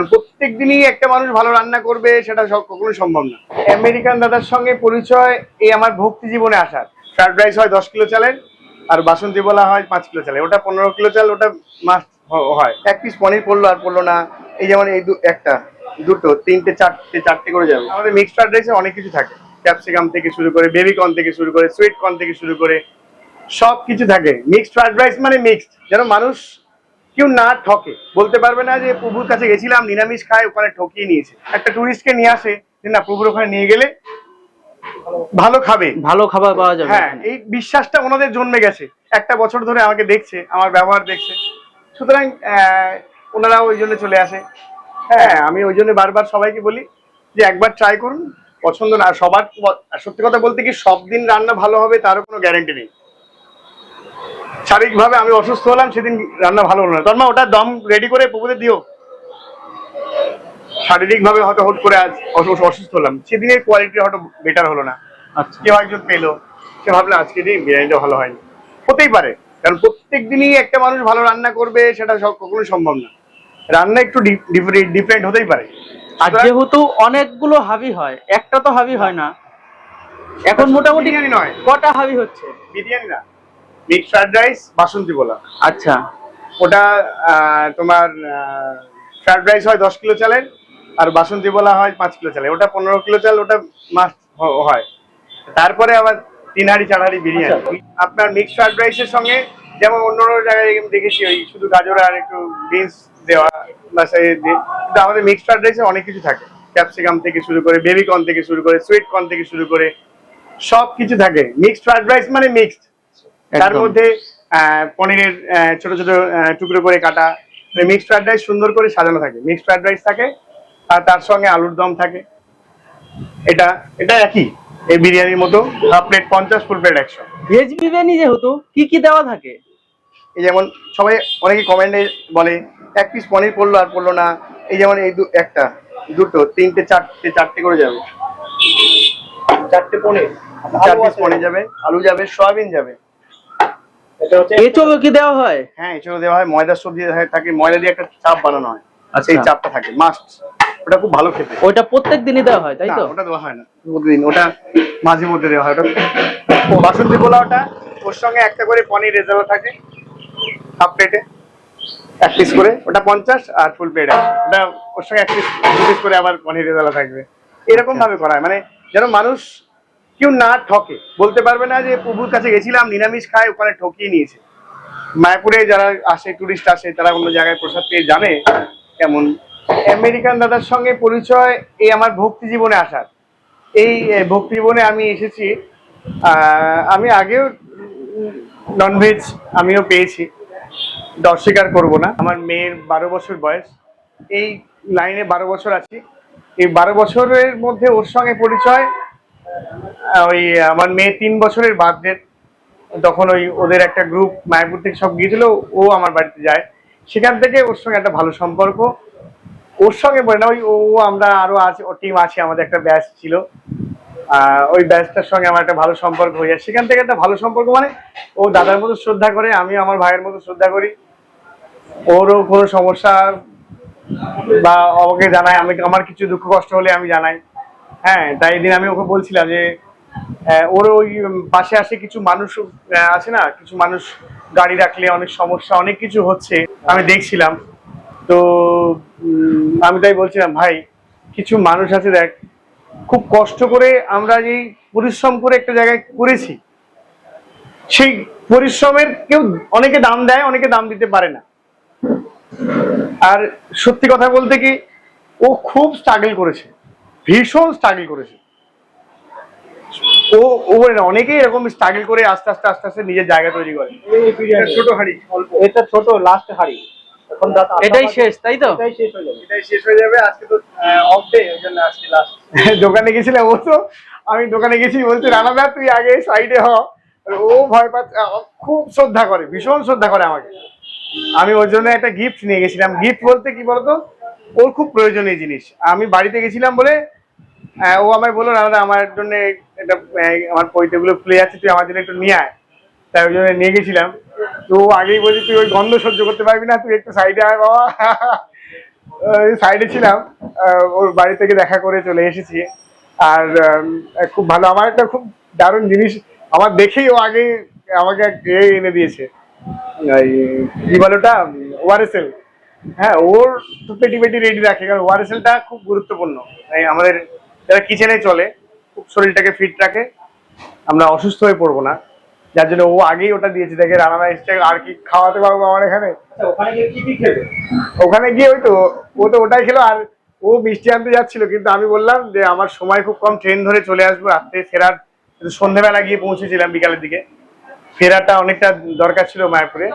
কারণ প্রত্যেক দিনই একটা মানুষ ভালো রান্না করবে, সেটা সব কখনোই সম্ভব না। আমেরিকান দাদার সঙ্গে পরিচয় এই আমার ভক্তি জীবনে আসার। ফ্রাইড রাইস হয় দশ কিলো চালের, আর বাসন্তী বলা হয় পাঁচ কিলো চালের। ওটা পনেরো কিলো চাল, ওটা মাছ হয়। এক পিস পনির পড়ল আর পড়ল না। এই যেমন এই দু একটা, দুটো, তিনটে, চারটে চারটে করে যাবে। আমাদের মিক্সড ফ্রাইড রাইসে অনেক কিছু থাকে। ক্যাপসিকাম থেকে শুরু করে বেবি কর্ন থেকে শুরু করে সুইট কর্ন থেকে শুরু করে সব কিছু থাকে। মিক্সড ফ্রাইড রাইস মানে মিক্সড যেন মানুষ কেউ না ঠকে। বলতে পারবে না যে প্রভুর কাছে গেছিলাম নিরামিষ খায় ওখানে ঠকিয়ে নিয়েছে। একটা টুরিস্টকে নিয়ে আসে যে না প্রভুর ওখানে নিয়ে গেলে ভালো খাবে। ভালো খাবার পাওয়া যাবে। হ্যাঁ এই বিশ্বাসটা ওনাদের জন্মে গেছে। একটা বছর ধরে আমাকে দেখছে আমার ব্যবহার দেখছে। সুতরাং আহ, ওনারাও ওই জন্য চলে আসে। হ্যাঁ আমি ওই জন্য বারবার সবাইকে বলি যে একবার ট্রাই করুন পছন্দ না সবার সত্যি কথা বলতে কি সব দিন রান্না ভালো হবে তারও কোনো গ্যারেন্টি নেই। শারীরিকভাবে আমি অসুস্থ হলাম সেদিন রান্না ভালো হলো না। তন্মা ওটা দম রেডি করে প্রভুদের দিও। শারীরিকভাবে হয়তো হুট করে আজ অসুস্থ হলাম। সেদিনের কোয়ালিটি হয়তো বেটার হলো না। আচ্ছা। কেউ একজন পেল সে ভাবলো আজকে দিন বিরিয়ানিটা ভালো হয়নি। হতেই পারে কারণ প্রত্যেক দিনই একটা মানুষ ভালো রান্না করবে সেটা সব কখনোই সম্ভব না। রান্না একটু ডিফারেন্ট হতেই পারে। আর যেহেতু অনেকগুলো হাবি হয় একটা তো হাবি হয় না। এখন মোটামুটি বিরিয়ানি নয়। কটা হাবি হচ্ছে? বিরিয়ানি না। মিক্স ফ্রাইড রাইস বাসন্তী বলা আচ্ছা। ওটা তোমার ফ্রাইড রাইস হয় দশ কিলো চালের আর বাসন্তী বলা হয় পাঁচ কিলো চালের। ওটা পনেরো কিলো চাল ওটা মাছ হয়। তারপরে আবার তিন হাঁড়ি চার হাঁড়ি বিরিয়ানি। আপনার মিক্স ফ্রাইড রাইসের সঙ্গে যেমন অন্য অন্য জায়গায় দেখেছি ওই শুধু গাজর আর একটু বিনস দেওয়া বা কিন্তু আমাদের মিক্স ফ্রাইড রাইসে অনেক কিছু থাকে। ক্যাপসিকাম থেকে শুরু করে বেবি কর্ন থেকে শুরু করে সুইট কর্ন থেকে শুরু করে সব কিছু থাকে। মিক্সড ফ্রাইড রাইস মানে মিক্সড। তার মধ্যে আহ, পনিরের আহ, ছোট ছোট টুকরো করে কাটা। মিক্সড ফ্রাইড রাইস সুন্দর করে সাজানো থাকে। মিক্সড ফ্রাইড রাইস থাকে আর তার সঙ্গে আলুর দম থাকে। এটা এটা একই এই বিরিয়ানির মতো। হাফ প্লেট পঞ্চাশ ফুল প্লেট একশো। ভেজ বিরিয়ানি যেহেতু কি কি দেওয়া থাকে? এই যেমন সবাই অনেকে কমেন্টে বলে এক পিস পনির পড়ল আর পড়ল না। এই যেমন এই দু একটা দুটো তিনটে চারটে চারটে করে যাবে। চারটে পনির। চার পিস পনির যাবে আলু যাবে সয়াবিন যাবে। এটা হচ্ছে এঁচড়ও কি দেওয়া হয়? হ্যাঁ এছাড়া দেওয়া হয়। ময়দার সবজি থাকে ময়দা দিয়ে একটা চাপ বানানো হয়। আচ্ছা। সেই চাপটা থাকে মাস্ট ওটা খুব ভালো খেতে। ওইটা প্রত্যেক দিনই দেওয়া হয় তাই তো? ওটা দেওয়া হয় না। প্রতিদিন ওটা মাঝে মধ্যে দেওয়া হয়। ওটা বাসন্তী পোলাওটা ওর সঙ্গে একটা করে পনির রেজাল্ট থাকে। হাফ প্লেটে। এক পিস করে। ওটা পঞ্চাশ আর ফুল প্লেট ওটা ওর সঙ্গে এক পিস দু পিস করে আবার পনির রেজাল্ট থাকবে। এরকম ভাবে করা হয়। মানে যেন মানুষ কেউ না ঠকে। বলতে পারবে না যে প্রভুর কাছে গেছিলাম, নিরামিষ খায়, ওখানে ঠকিয়ে নিয়েছে। মায়াপুরে যারা আসে টুরিস্ট আসে, তারা অন্য জায়গায় প্রসাদ পেয়ে জানে কেমন। আমেরিকান দাদার সঙ্গে পরিচয়, এই আমার ভক্তি জীবনে আসার। এই ভক্তি জীবনে আমি এসেছি। আমি আগেও ননভেজ আমিও পেয়েছি। অস্বীকার করব না। আমার মেয়ের বারো বছর বয়স। এই লাইনে বারো বছর আছি। এই বারো বছরের মধ্যে ওর সঙ্গে পরিচয় ওই আমার মেয়ে তিন বছরের বার্থডে তখন ওই ওদের একটা গ্রুপ মায়াপুর থেকে সব গিয়েছিল, ও আমার বাড়িতে যায়। সেখান থেকে ওর সঙ্গে একটা ভালো সম্পর্ক। ওর সঙ্গে বলে না, ওই ও আমরা আরও আছে ও টিম আছে, আমাদের একটা ব্যাচ ছিল। ওই ব্যাচটার সঙ্গে আমার একটা ভালো সম্পর্ক হয়ে যায়। সেখান থেকে একটা ভালো সম্পর্ক মানে ও দাদার মতো শ্রদ্ধা করে, আমি আমার ভাইয়ের মতো শ্রদ্ধা করি। ওরও কোনো সমস্যা বা আমাকে জানায়, আমি আমার কিছু দুঃখ কষ্ট হলে আমি জানাই। হ্যাঁ তাই এদিন আমি ওকে বলছিলাম যে ওর ওই পাশে আসে কিছু মানুষ আছে না? কিছু মানুষ গাড়ি রাখলে অনেক সমস্যা, অনেক কিছু হচ্ছে। আমি দেখছিলাম। তো আমি তাই বলছিলাম, ভাই, কিছু মানুষ আছে দেখ, খুব কষ্ট করে আমরা যেই পরিশ্রম করে একটা জায়গায় করেছি, সেই পরিশ্রমের কেউ অনেকে দাম দেয়, অনেকে দাম দিতে পারে না। আর সত্যি কথা বলতে কি, ও খুব স্ট্রাগল করেছে। ভীষণ স্ট্রাগল করেছে। ও ও না, অনেকেই এরকম স্ট্রাগল করে আস্তে আস্তে আস্তে আস্তে নিজের জায়গা তৈরি করে। ছোট হাড়ি এটা ছোট লাস্ট হাড়ি। এটাই শেষ তাই তো? এটাই শেষ হয়ে যাবে। এটাই শেষ হয়ে যাবে আজকে তো অফ ডে ওই জন্য আজকে লাস্ট দোকানে গেছিলাম ও তো আমি দোকানে গেছি বলছে রানাদা তুই আগে সাইডে হ। ও ভয় পাচ্ছে খুব শ্রদ্ধা করে ভীষণ শ্রদ্ধা করে আমাকে। আমি ওর জন্য একটা গিফট নিয়ে গেছিলাম। গিফট বলতে কি বলতো? ওর খুব প্রয়োজনীয় জিনিস। আমি বাড়িতে গেছিলাম বলে ও আমায় বলল রানাদা আমার জন্য একটা আমার পৈতেগুলো ফুলে যাচ্ছে, তুই আমার জন্য একটু নিয়ে আয়। তাই ওই জন্য নিয়ে গেছিলাম। তো আগেই বলছি, তুই ওই গন্ধ সহ্য করতে পারবি না, তুই একটু সাইডে আয়, বাবা। সাইডে ছিলাম ওর বাড়ি থেকে দেখা করে চলে এসেছি। আর খুব ভালো, আমার একটা খুব দারুণ জিনিস, আমার দেখেই ও আগে আমাকে এনে দিয়েছে। কি বলে ওটা? ওয়ারেসেল হ্যাঁ ওর পেটি পেটি রেডি রাখে, কারণ ওয়ারেসেলটা খুব গুরুত্বপূর্ণ। আমাদের যারা কিচেনে চলে খুব শরীরটাকে ফিট রাখে আমরা অসুস্থ হয়ে পড়ব না। যার জন্য ও আগেই ওটা দিয়েছে দেখে রান্না এসছে আর কি খাওয়াতে পারব আমার এখানে? আচ্ছা ওখানে গিয়ে ওই তো ও তো ওটাই খেলো আর ও মিষ্টি আনতে যাচ্ছিল কিন্তু আমি বললাম যে আমার সময় খুব কম ট্রেন ধরে চলে আসব রাত্রে ফেরার সন্ধ্যেবেলা গিয়ে পৌঁছেছিলাম বিকালের দিকে। ফেরাটা অনেকটা দরকার ছিল মায়াপুরে।